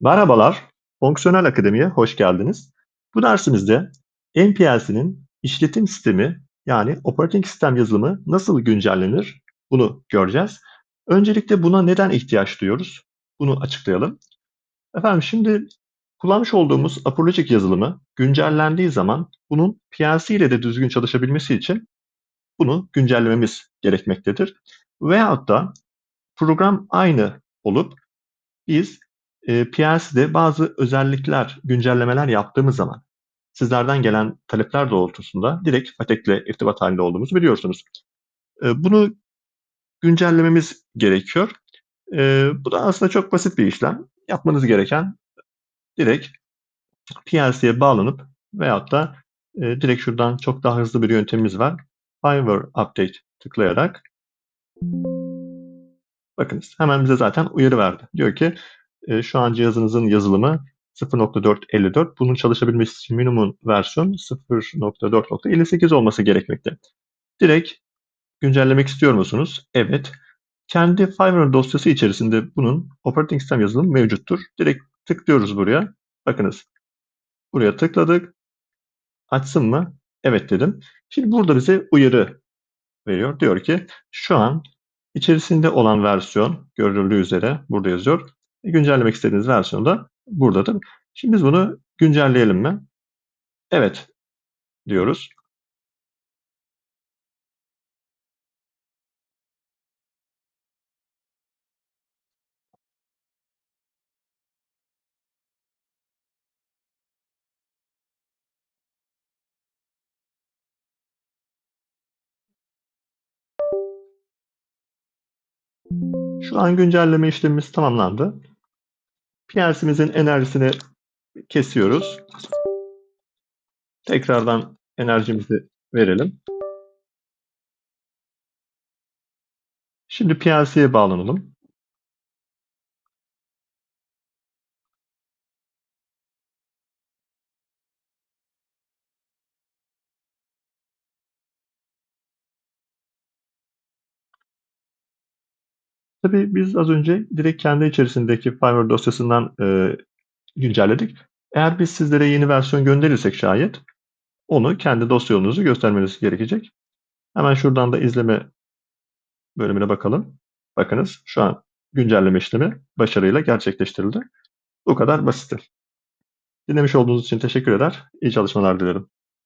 Merhabalar, Fonksiyonel Akademi'ye hoş geldiniz. Bu dersimizde MPLC'nin işletim sistemi yani operating sistem yazılımı nasıl güncellenir bunu göreceğiz. Öncelikle buna neden ihtiyaç duyuyoruz? Bunu açıklayalım. Efendim şimdi kullanmış olduğumuz Apologic yazılımı güncellendiği zaman bunun PLC ile de düzgün çalışabilmesi için bunu güncellememiz gerekmektedir. Veyahut da program aynı olup biz Eee, PLC'de bazı özellikler, güncellemeler yaptığımız zaman sizlerden gelen talepler doğrultusunda direkt Patek'le irtibat halinde olduğumuzu biliyorsunuz. Eee, bunu güncellememiz gerekiyor. Eee, bu da aslında çok basit bir işlem. Yapmanız gereken direkt PLC'ye bağlanıp veyahut da eee, direkt şuradan çok daha hızlı bir yöntemimiz var. Firmware Update tıklayarak bakınız hemen bize zaten uyarı verdi. Diyor ki e, şu an cihazınızın yazılımı 0.454. Bunun çalışabilmesi için minimum versiyon 0.4.58 olması gerekmekte. Direkt güncellemek istiyor musunuz? Evet. Kendi Fiverr dosyası içerisinde bunun operating sistem yazılımı mevcuttur. Direkt tıklıyoruz buraya. Bakınız. Buraya tıkladık. Açsın mı? Evet dedim. Şimdi burada bize uyarı veriyor. Diyor ki şu an içerisinde olan versiyon görüldüğü üzere burada yazıyor güncellemek istediğiniz versiyon da buradadır. Şimdi biz bunu güncelleyelim mi? Evet diyoruz. Şu an güncelleme işlemimiz tamamlandı. PLC'mizin enerjisini kesiyoruz. Tekrardan enerjimizi verelim. Şimdi PLC'ye bağlanalım. Tabii biz az önce direkt kendi içerisindeki firmware dosyasından e, güncelledik. Eğer biz sizlere yeni versiyon gönderirsek şayet onu kendi dosya yolunuzu göstermeniz gerekecek. Hemen şuradan da izleme bölümüne bakalım. Bakınız şu an güncelleme işlemi başarıyla gerçekleştirildi. Bu kadar basit. Dinlemiş olduğunuz için teşekkür eder. İyi çalışmalar dilerim.